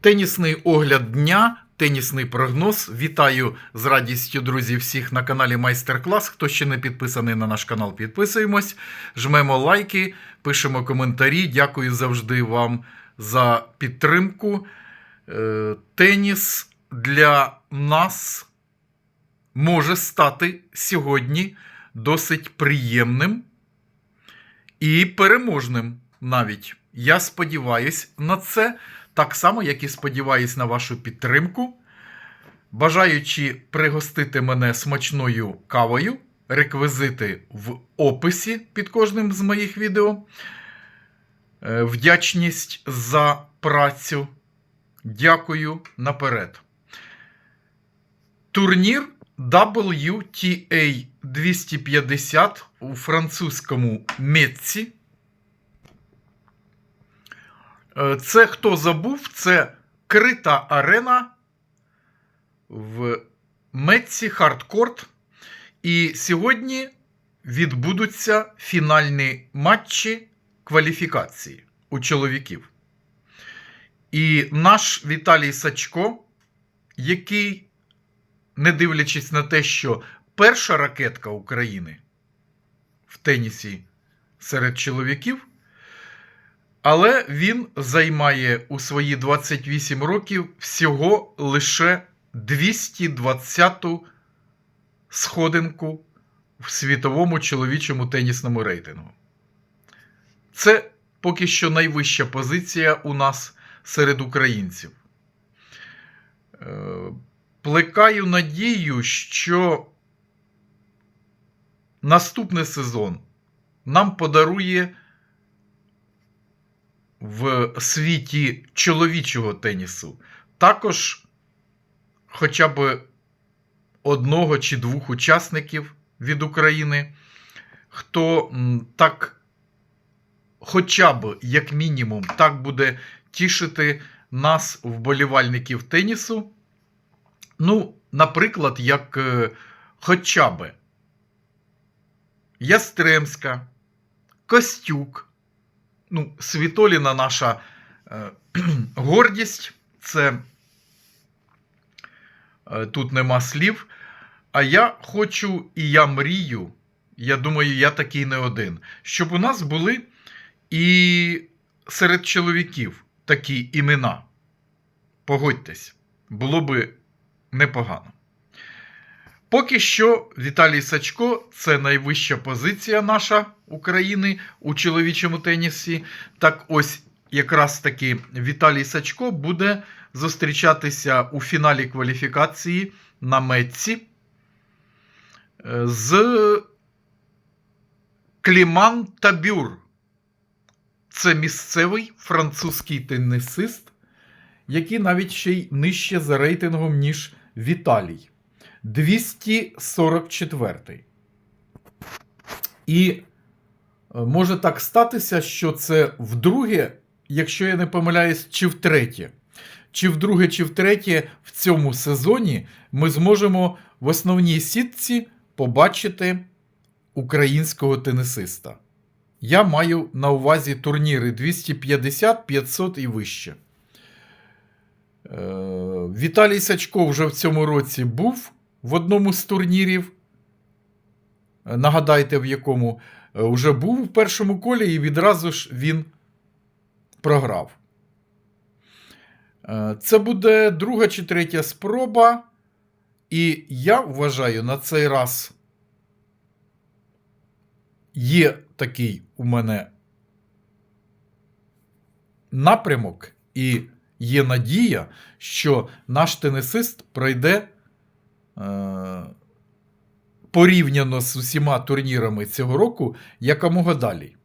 Тенісний огляд дня, тенісний прогноз. Вітаю з радістю, друзі, всіх на каналі Майстер-клас. Хто ще не підписаний на наш канал, підписуємось, жмемо лайки, пишемо коментарі. Дякую завжди вам за підтримку. Е, Теніс для нас може стати сьогодні досить приємним і переможним навіть. Я сподіваюсь на це, так само, як і сподіваюсь на вашу підтримку. Бажаючи пригостити мене смачною кавою, реквізити в описі під кожним з моїх відео. Е, Вдячність за працю. Дякую наперед. Турнір WTA 250 у французькому Метці. Е, Це хто забув? Це крита арена в Метці Хардкорт. І сьогодні відбудуться фінальні матчі кваліфікації у чоловіків. І наш Віталій Сачко, який, не дивлячись на те, що перша ракетка України в тенісі серед чоловіків, але він займає у свої 28 років всього лише 220-ту сходинку в світовому чоловічому тенісному рейтингу. Це поки що найвища позиція у нас серед українців. Е, Плекаю надію, що наступний сезон нам подарує в світі чоловічого тенісу також хоча б одного чи двох учасників від України, хто так, хоча б, як мінімум, так буде тішити нас, вболівальників тенісу. Ну, наприклад, як е, хоча б Ястремська, Костюк, ну, Світоліна наша е, гордість. Це е, тут нема слів. А я хочу і я мрію, я думаю, я такий не один, щоб у нас були і серед чоловіків такі імена. Погодьтесь, було би непогано. Поки що Віталій Сачко це найвища позиція наша України у чоловічому тенісі. Так ось якраз таки Віталій Сачко буде зустрічатися у фіналі кваліфікації на Метці е, з Кліман Табюр. Це місцевий французький тенісист, який навіть ще й нижче за рейтингом, ніж Віталій. 244. І е, може так статися, що це вдруге, якщо я не помиляюсь, чи втретє. Чи вдруге, чи втретє в цьому сезоні ми зможемо в основній сітці побачити українського тенісиста. Я маю на увазі турніри 250, 500 і вище. Е, Віталій Сачко вже в цьому році був в одному з турнірів. Е, Нагадайте, в якому е, вже був в першому колі, і відразу ж він програв. Е, Це буде друга чи третя спроба. І я вважаю, на цей раз є такий у мене напрямок, і є надія, що наш тенісист пройде е, порівняно з усіма турнірами цього року якомога далі.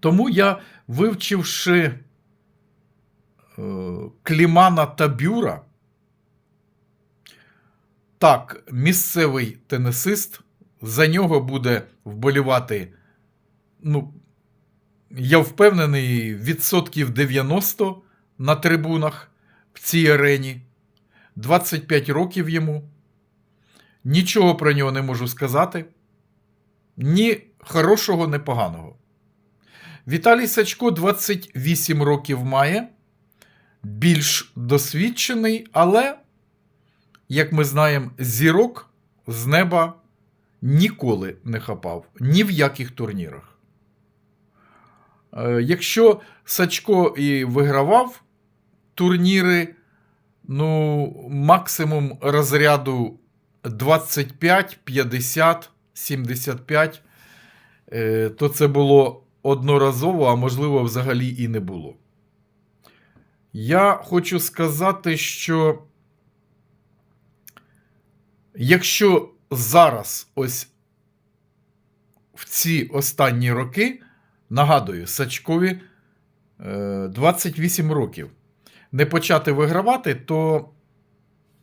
Тому я, вивчивши е, Клімана Табюра, так, місцевий тенісист, за нього буде вболівати, ну, я впевнений, відсотків 90 на трибунах в цій арені. 25 років йому. Нічого про нього не можу сказати. Ні хорошого, ні поганого. Віталій Сачко 28 років має. більш досвідчений, але, як ми знаємо, зірок з неба ніколи не хапав ні в яких турнірах. Е, Якщо Сачко і вигравав турніри, ну, максимум розряду 25, 50, 75, е, то це було одноразово, а можливо, взагалі і не було. Я хочу сказати, що якщо зараз ось в ці останні роки, нагадую, Сачкові е, 28 років, не почати вигравати, то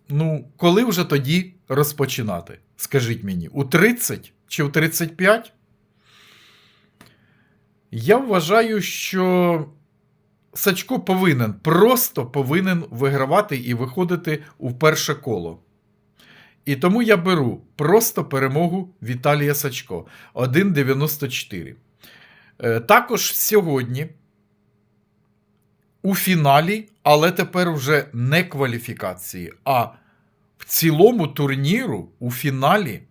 ну, коли вже тоді розпочинати? Скажіть мені, у 30 чи у 35? Я вважаю, що Сачко повинен, просто повинен вигравати і виходити у перше коло. І тому я беру просто перемогу Віталія Сачко 1,94. Е, Також сьогодні у фіналі, але тепер вже не кваліфікації, а в цілому турніру у фіналі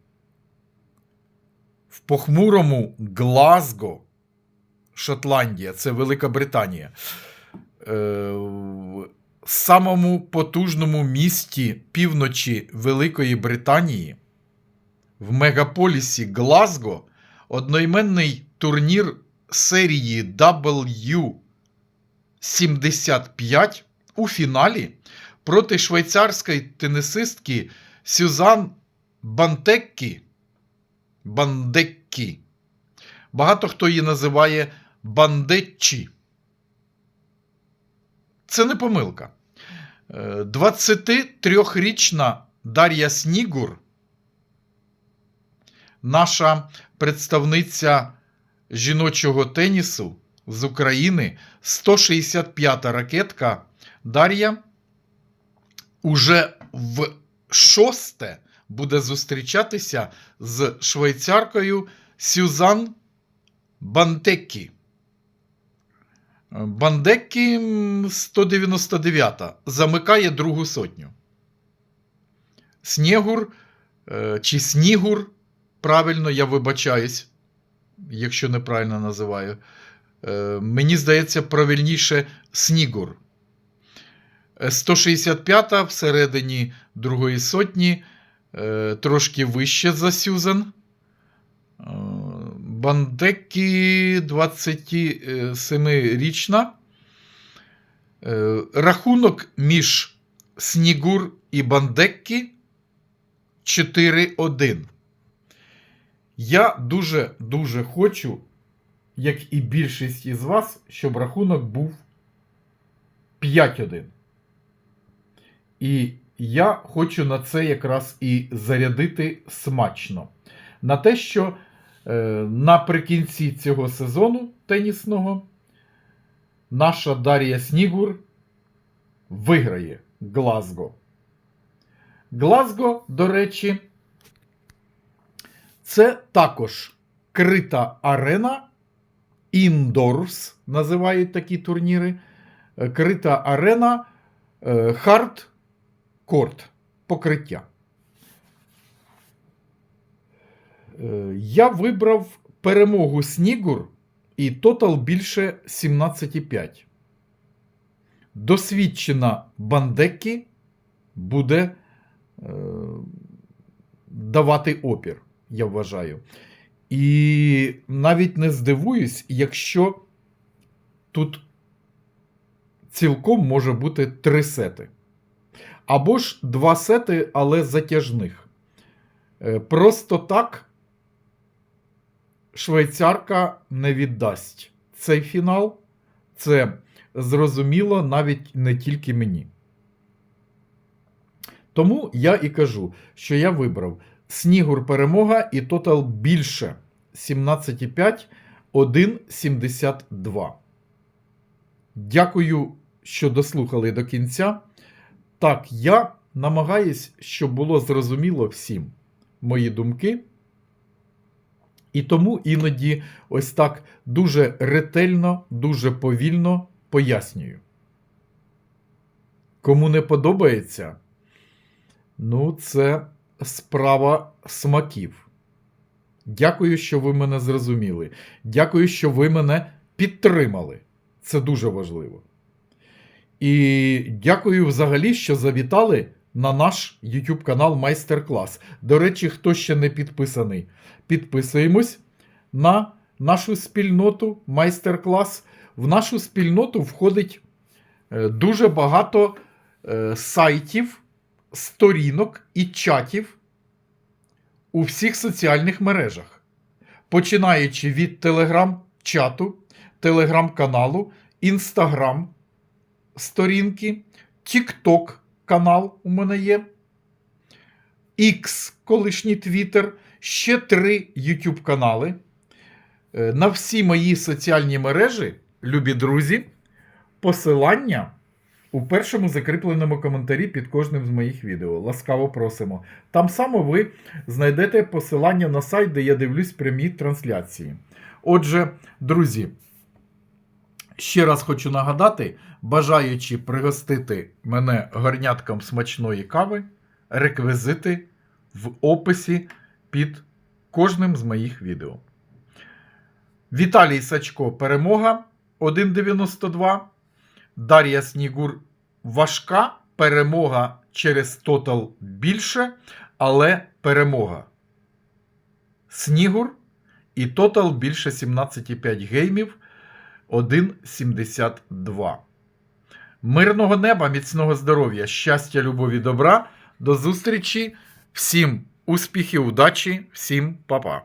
в похмурому Глазго, Шотландія, це Велика Британія. е, в самому потужному місті півночі Великої Британії, в мегаполісі Глазго, одноіменний турнір серії W75 у фіналі проти швейцарської тенісистки Сюзан Бантеккі. Бандеккі. Багато хто її називає Бандеччі. Це не помилка. Е, 23-річна Дар'я Снігур, наша представниця жіночого тенісу з України, 165-та ракетка Дар'я, уже в шосте буде зустрічатися з швейцаркою Сюзан Бантеккі. Бандеккі 199 замикає другу сотню. Снігур е, чи Снігур, правильно, я вибачаюсь, якщо неправильно називаю. Е, Мені здається, правильніше Снігур. Е, 165 всередині другої сотні, е, трошки вище за Сюзан. Е, Бандеккі 27-річна. Е, Рахунок між Снігур і Бандеккі 4-1. Я дуже-дуже хочу, як і більшість із вас, щоб рахунок був 5-1. І я хочу на це якраз і зарядити смачно. На те, що е, наприкінці цього сезону тенісного наша Дар'я Снігур виграє Глазго. Глазго, до речі, це також крита арена. Індорс називають такі турніри. Е, Крита арена хард корт покриття. Е, Я вибрав перемогу Снігур і тотал більше 17,5. Досвідчена Бандеккі буде е, давати опір, я вважаю. І навіть не здивуюсь, якщо тут цілком може бути три сети. Або ж два сети, але затяжних. Е, Просто так швейцарка не віддасть цей фінал. Це зрозуміло навіть не тільки мені. Тому я і кажу, що я вибрав Снігур перемога і тотал більше 17,5, 1,72. Дякую, що дослухали до кінця. Так, я намагаюсь, щоб було зрозуміло всім мої думки. І тому іноді ось так дуже ретельно, дуже повільно пояснюю. Кому не подобається, ну, це справа смаків. Дякую, що ви мене зрозуміли. Дякую, що ви мене підтримали. Це дуже важливо. І дякую взагалі, що завітали на наш YouTube канал Майстер-клас. До речі, хто ще не підписаний, підписуємось на нашу спільноту Майстер-клас. В нашу спільноту входить е, дуже багато е, сайтів, сторінок і чатів у всіх соціальних мережах, починаючи від телеграм-чату, телеграм-каналу, інстаграм сторінки, TikTok канал у мене є, X, колишній Twitter, ще три YouTube канали. Е, На всі мої соціальні мережі, любі друзі, посилання у першому закріпленому коментарі під кожним з моїх відео. Ласкаво просимо. Там само ви знайдете посилання на сайт, де я дивлюсь прямі трансляції. Отже, друзі, ще раз хочу нагадати, бажаючи пригостити мене горнятком смачної кави, реквізити в описі під кожним з моїх відео. Віталій Сачко перемога 1,92. Дар'я Снігур важка. Перемога через тотал більше, але перемога. Снігур і тотал більше 17,5 геймів 1,72. Мирного неба, міцного здоров'я, щастя, любові, добра. До зустрічі. Всім успіхів, удачі, всім па-па.